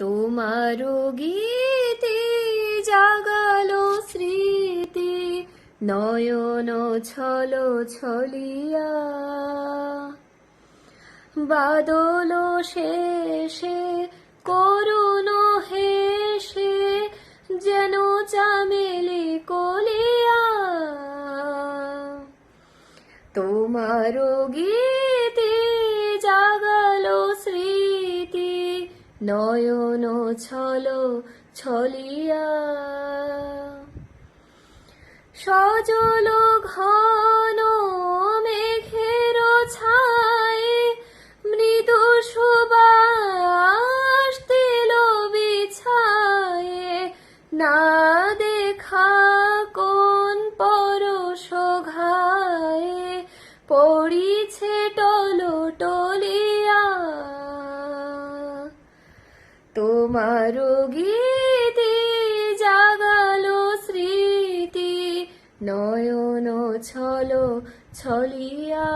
তোমার গীতি জাগালো স্মৃতি, নয়ন ছলো ছলিয়া। বাদল শেষে, করুণ হেসে, যেন চামেলি কলিয়া। তোমার গীতি নয়ন ছলো ছলিয়া। সজল ঘন মেঘের ছায় মৃদু সুবাস দিল বিছায়ে। না দেখা কোন পরশ ঘায়ে পড়িছে টলো টলিয়া তোমার গীতি জাগালো স্মৃতি নয়ন ছলো ছলিয়া।